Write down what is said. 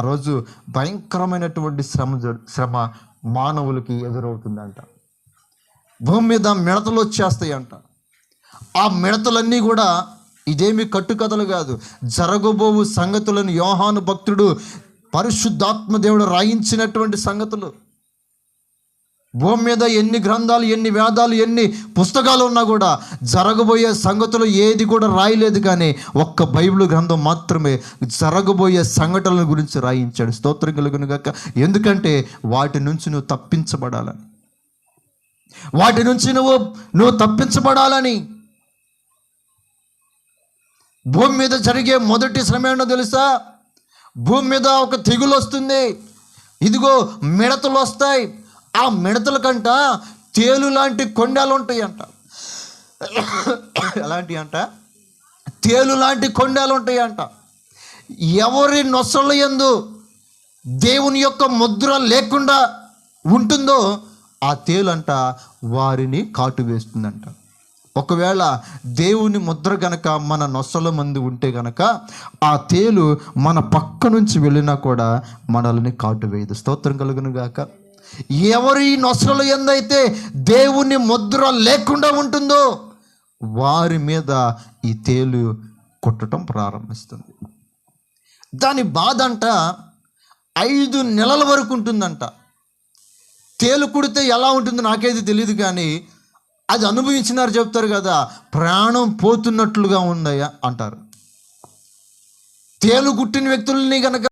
ఆ రోజు భయంకరమైనటువంటి శ్రమ శ్రమ మానవులకి ఎదురవుతుందంట. భూమి మీద మిడతలు వచ్చేస్తాయంట. ఆ మిడతలన్నీ కూడా ఇదేమి కట్టుకథలు కాదు. జరగబోవు సంగతులను యోహాను భక్తుడు పరిశుద్ధాత్మ దేవుడు రాయించినటువంటి సంగతులు. భూమి మీద ఎన్ని గ్రంథాలు ఎన్ని వేదాలు ఎన్ని పుస్తకాలు ఉన్నా కూడా జరగబోయే సంగతులు ఏది కూడా రాయలేదు కానీ ఒక్క బైబిల్ గ్రంథం మాత్రమే జరగబోయే సంఘటనల గురించి రాయించాడు. స్తోత్రం కలుగును గాక. ఎందుకంటే వాటి నుంచి నువ్వు తప్పించబడాలని. వాటి నుంచి నువ్వు నువ్వు తప్పించబడాలని. భూమి మీద జరిగే మొదటి శ్రమ ఏంటో తెలుసా? భూమి మీద ఒక తెగులు వస్తుంది. ఇదిగో మిడతలు వస్తాయి. ఆ మిడతల కంట తేలు లాంటి కొండలు ఉంటాయి అంట ఎలాంటి అంట? తేలు లాంటి కొండలు ఉంటాయి అంట ఎవరి నొసల ఎందు దేవుని యొక్క ముద్ర లేకుండా ఉంటుందో ఆ తేలంట వారిని కాటు వేస్తుందంట. ఒకవేళ దేవుని ముద్ర గనక మన నొసల మంది ఉంటే గనక ఆ తేలు మన పక్క నుంచి వెళ్ళినా కూడా మనల్ని కాటు వేయదు. స్తోత్రం కలుగును గాక. ఎవరి నొసలు ఎందైతే దేవుని ముద్ర లేకుండా ఉంటుందో వారి మీద ఈ తేలు కొట్టడం ప్రారంభిస్తుంది. దాని బాధ అంట ఐదు నెలల వరకు ఉంటుందంట. తేలు కుడితే ఎలా ఉంటుందో నాకైతే తెలియదు కానీ అది అనుభవించినారు చెప్తారు కదా ప్రాణం పోతున్నట్లుగా ఉందయ్యా అంటారు. తేలు కుట్టిన వ్యక్తుల్ని కనుక